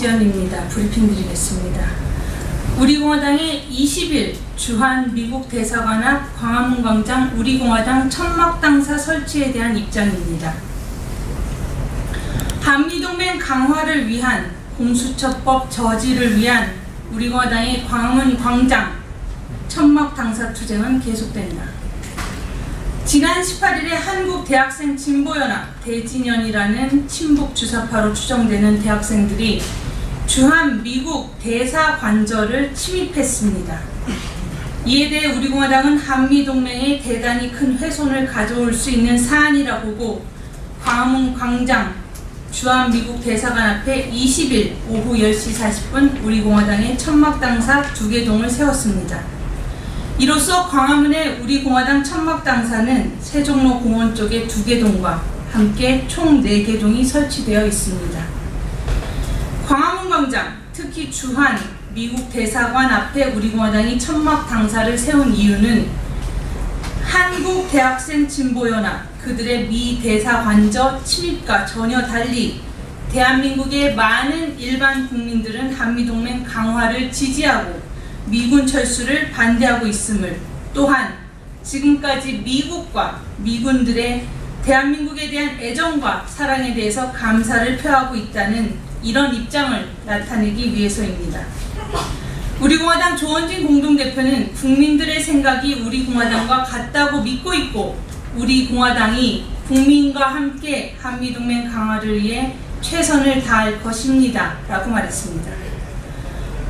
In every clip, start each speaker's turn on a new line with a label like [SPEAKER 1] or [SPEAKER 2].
[SPEAKER 1] 김지연입니다. 브리핑 드리겠습니다. 우리공화당이 20일 주한 미국 대사관 앞 광화문 광장 우리공화당 천막당사 설치에 대한 입장입니다. 한미동맹 강화를 위한 공수처법 저지를 위한 우리공화당의 광화문 광장 천막당사 투쟁은 계속된다. 지난 18일에 한국 대학생 진보연합 대진연이라는 친북 주사파로 추정되는 대학생들이 주한 미국 대사관저를 침입했습니다. 이에 대해 우리 공화당은 한미 동맹에 대단히 큰 훼손을 가져올 수 있는 사안이라 보고 광화문 광장 주한 미국 대사관 앞에 20일 오후 10시 40분 우리 공화당의 천막당사 두 개 동을 세웠습니다. 이로써 광화문의 우리 공화당 천막당사는 세종로 공원 쪽에 두개 동과 함께 총네개 동이 설치되어 있습니다. 광화문 광장, 특히 주한 미국 대사관 앞에 우리 공화당이 천막 당사를 세운 이유는 한국 대학생 진보연합 그들의 미 대사관저 침입과 전혀 달리 대한민국의 많은 일반 국민들은 한미동맹 강화를 지지하고 미군 철수를 반대하고 있음을 또한 지금까지 미국과 미군들의 대한민국에 대한 애정과 사랑에 대해서 감사를 표하고 있다는 이런 입장을 나타내기 위해서입니다. 우리공화당 조원진 공동대표는 국민들의 생각이 우리공화당과 같다고 믿고 있고 우리공화당이 국민과 함께 한미동맹 강화를 위해 최선을 다할 것입니다. 라고 말했습니다.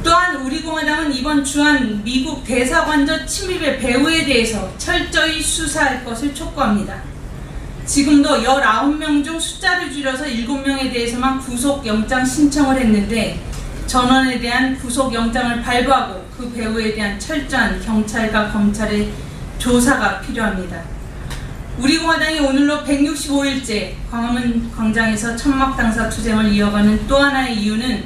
[SPEAKER 1] 또한 우리공화당은 이번 주한 미국 대사관저 침입의 배후에 대해서 철저히 수사할 것을 촉구합니다. 지금도 19명 중 숫자를 줄여서 7명에 대해서만 구속영장 신청을 했는데 전원에 대한 구속영장을 발부하고 그 배후에 대한 철저한 경찰과 검찰의 조사가 필요합니다. 우리 공화당이 오늘로 165일째 광화문 광장에서 천막당사 투쟁을 이어가는 또 하나의 이유는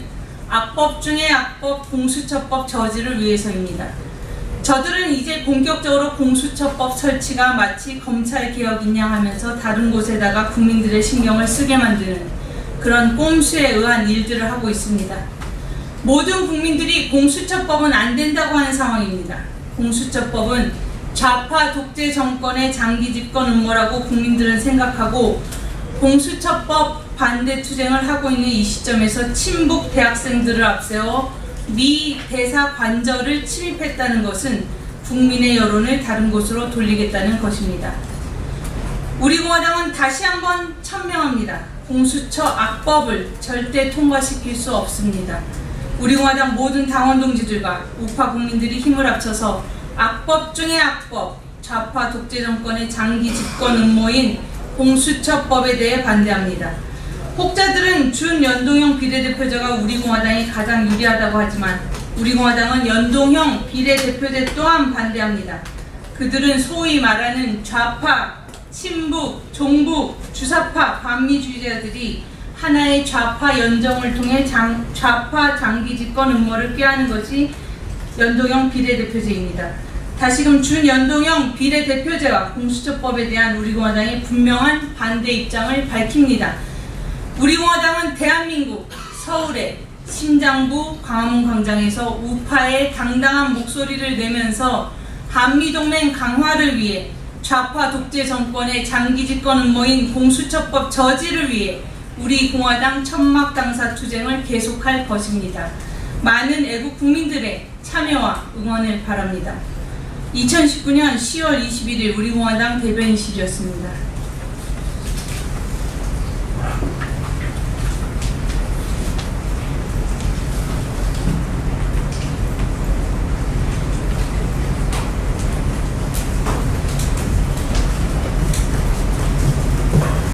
[SPEAKER 1] 악법 중의 악법 공수처법 저지를 위해서입니다. 저들은 이제 본격적으로 공수처법 설치가 마치 검찰 개혁인 양 하면서 다른 곳에다가 국민들의 신경을 쓰게 만드는 그런 꼼수에 의한 일들을 하고 있습니다. 모든 국민들이 공수처법은 안 된다고 하는 상황입니다. 공수처법은 좌파 독재 정권의 장기 집권 음모라고 국민들은 생각하고 공수처법 반대 투쟁을 하고 있는 이 시점에서 친북 대학생들을 앞세워 미 대사 관저를 침입했다는 것은 국민의 여론을 다른 곳으로 돌리겠다는 것입니다. 우리 공화당은 다시 한번 천명합니다. 공수처 악법을 절대 통과시킬 수 없습니다. 우리 공화당 모든 당원 동지들과 우파 국민들이 힘을 합쳐서 악법 중의 악법, 좌파 독재 정권의 장기 집권 음모인 공수처법에 대해 반대합니다. 혹자들은 준연동형 비례대표제가 우리 공화당이 가장 유리하다고 하지만 우리 공화당은 연동형 비례대표제 또한 반대합니다. 그들은 소위 말하는 좌파, 친북, 종북, 주사파, 반미주의자들이 하나의 좌파 연정을 통해 장, 좌파 장기 집권 음모를 꾀하는 것이 연동형 비례대표제입니다. 다시금 준연동형 비례대표제와 공수처법에 대한 우리 공화당의 분명한 반대 입장을 밝힙니다. 우리 공화당은 대한민국 서울의 심장부 광화문 광장에서 우파의 당당한 목소리를 내면서 한미동맹 강화를 위해 좌파 독재 정권의 장기 집권 음모인 공수처법 저지를 위해 우리 공화당 천막 당사 투쟁을 계속할 것입니다. 많은 애국 국민들의 참여와 응원을 바랍니다. 2019년 10월 21일 우리 공화당 대변인실이었습니다.